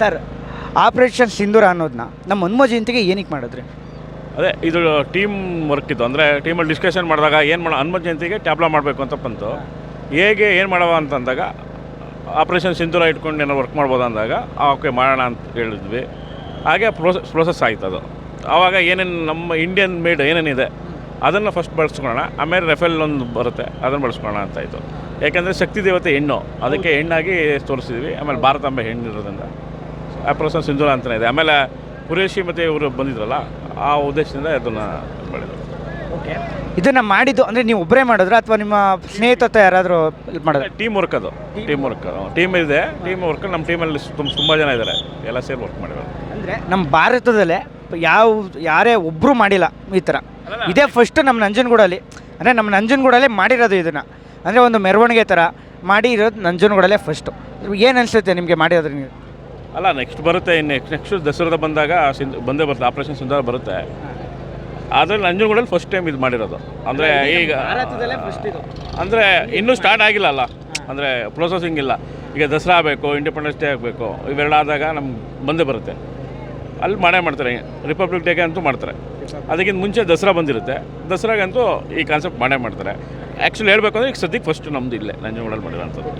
Sir, operation ಸಿಂಧೂರ ಅನ್ನೋದನ್ನ ನಮ್ಮ ಹನುಮ ಜಯಂತಿಗೆ ಏನಕ್ಕೆ ಮಾಡಿದ್ರಿ? ಅದೇ, ಇದು ಟೀಮ್ ವರ್ಕ್ ಇತ್ತು. ಅಂದರೆ ಟೀಮಲ್ಲಿ ಡಿಸ್ಕಷನ್ ಮಾಡಿದಾಗ ಏನು ಮಾಡೋ ಹನುಮ ಜಯಂತಿಗೆ ಟ್ಯಾಬ್ಲಾ ಮಾಡಬೇಕು ಅಂತ ಬಂತು. ಹೇಗೆ, ಏನು ಮಾಡವ ಅಂತ ಅಂದಾಗ ಆಪ್ರೇಷನ್ ಸಿಂಧೂರ ಇಟ್ಕೊಂಡು ಏನೋ ವರ್ಕ್ ಮಾಡ್ಬೋದು ಅಂದಾಗ ಓಕೆ ಮಾಡೋಣ ಅಂತ ಹೇಳಿದ್ವಿ. ಹಾಗೆ ಪ್ರೋಸೆಸ್ ಪ್ರೊಸೆಸ್ ಆಯ್ತು ಅದು. ಆವಾಗ ಏನೇನು ನಮ್ಮ ಇಂಡಿಯನ್ ಮೇಡ್ ಏನೇನಿದೆ, ಅದನ್ನು ಫಸ್ಟ್ ಬಳಸ್ಕೊಳ್ಳೋಣ. ಆಮೇಲೆ ರೆಫೆಲ್ ಒಂದು ಬರುತ್ತೆ, ಅದನ್ನು ಬಳಸ್ಕೊಳ್ಳೋಣ ಅಂತ ಆಯಿತು. ಯಾಕೆಂದರೆ ಶಕ್ತಿ ದೇವತೆ ಹೆಣ್ಣು. ಅದಕ್ಕೆ ಹೆಣ್ಣಾಗಿ ತೋರಿಸಿದ್ವಿ. ಆಮೇಲೆ ಭಾರತಾಂಬೆ ಹೆಣ್ಣು ಇರೋದ್ರಿಂದ. ಆಪ್ರೇಷನ್ ಸಿಂಧೂರ ಅಂತಲೇ ಇದೆ. ಆಮೇಲೆ ಕುರೇಶಿ ಮತ್ತು ಇವರು ಬಂದಿದ್ರಲ್ಲ ಆ ಉದ್ದೇಶದಿಂದ ಅದನ್ನು ಮಾಡಿದ್ರು. ಓಕೆ. ಇದನ್ನು ಮಾಡಿದ್ದು ಅಂದರೆ ನೀವು ಒಬ್ಬರೇ ಮಾಡಿದ್ರ ಅಥವಾ ನಿಮ್ಮ ಸ್ನೇಹಿತ ಯಾರಾದರೂ ಮಾಡಿದ್ರೆ? ಟೀಮ್ ವರ್ಕ್ ಅದು. ಟೀಮ್ ವರ್ಕ್ ಟೀಮ್ ಇದೆ ಟೀಮ್ ವರ್ಕ್ ನಮ್ಮ ಟೀಮಲ್ಲಿ ತುಂಬ ತುಂಬ ಜನ ಇದ್ದಾರೆ ಎಲ್ಲ ಸೇರಿ ವರ್ಕ್ ಮಾಡಿದ್ರು ಅಂದರೆ ನಮ್ಮ ಭಾರತದಲ್ಲೇ ಯಾವ ಯಾರೇ ಒಬ್ಬರು ಮಾಡಿಲ್ಲ ಈ ಥರ ಇದೇ ಫಸ್ಟ್ ನಮ್ಮ ನಂಜನಗೂಡಲ್ಲಿ. ಅಂದರೆ ನಮ್ಮ ನಂಜನಗೂಡಲ್ಲೇ ಮಾಡಿರೋದು ಇದನ್ನು. ಅಂದರೆ ಒಂದು ಮೆರವಣಿಗೆ ಥರ ಮಾಡಿ ಇರೋದು ನಂಜನಗೂಡಲ್ಲೇ ಫಸ್ಟು ಏನು ಅನಿಸುತ್ತೆ ನಿಮಗೆ ಮಾಡಿರೋದ್ರಿಂದ? ನೀವು ಅಲ್ಲ ನೆಕ್ಸ್ಟ್ ಬರುತ್ತೆ ನೆಕ್ಸ್ಟ್ ನೆಕ್ಸ್ಟ್ ದಸರಾದ ಬಂದಾಗ ಸಿಂಧು ಬಂದೇ ಬರುತ್ತೆ ಆಪ್ರೇಷನ್ ಸುಂದರ ಬರುತ್ತೆ. ಆದರೆ ನಂಜನಗೂಡಲ್ಲಿ ಫಸ್ಟ್ ಟೈಮ್ ಇದು ಮಾಡಿರೋದು. ಅಂದರೆ ಈಗ ಅಂದರೆ ಇನ್ನೂ ಸ್ಟಾರ್ಟ್ ಆಗಿಲ್ಲ ಅಲ್ಲ. ಅಂದರೆ ಪ್ರೊಸೆಸಿಂಗ್ ಇಲ್ಲ. ಈಗ ದಸರಾ ಆಗಬೇಕು ಇಂಡಿಪೆಂಡೆನ್ಸ್ ಡೇ ಆಗಬೇಕು ಇವೆರಡಾದಾಗ ನಮ್ಗೆ ಬಂದೇ ಬರುತ್ತೆ. ಅಲ್ಲಿ ಮಾಡೇ ಮಾಡ್ತಾರೆ ರಿಪಬ್ಲಿಕ್ ಡೇಗೆ ಅಂತೂ ಮಾಡ್ತಾರೆ. ಅದಕ್ಕಿಂತ ಮುಂಚೆ ದಸರಾ ಬಂದಿರುತ್ತೆ. ದಸರಾಗಂತೂ ಈ ಕಾನ್ಸೆಪ್ಟ್ ಮಾಡೇ ಮಾಡ್ತಾರೆ. ಆ್ಯಕ್ಚುಲಿ ಹೇಳಬೇಕು ಅಂದರೆ ಈಗ ಸದ್ಯಕ್ಕೆ ಫಸ್ಟ್ ನಮ್ಮದು ಇಲ್ಲೇ ನಂಜನಗೂಡಲ್ಲಿ ಮಾಡಿರೋಂಥದ್ದು.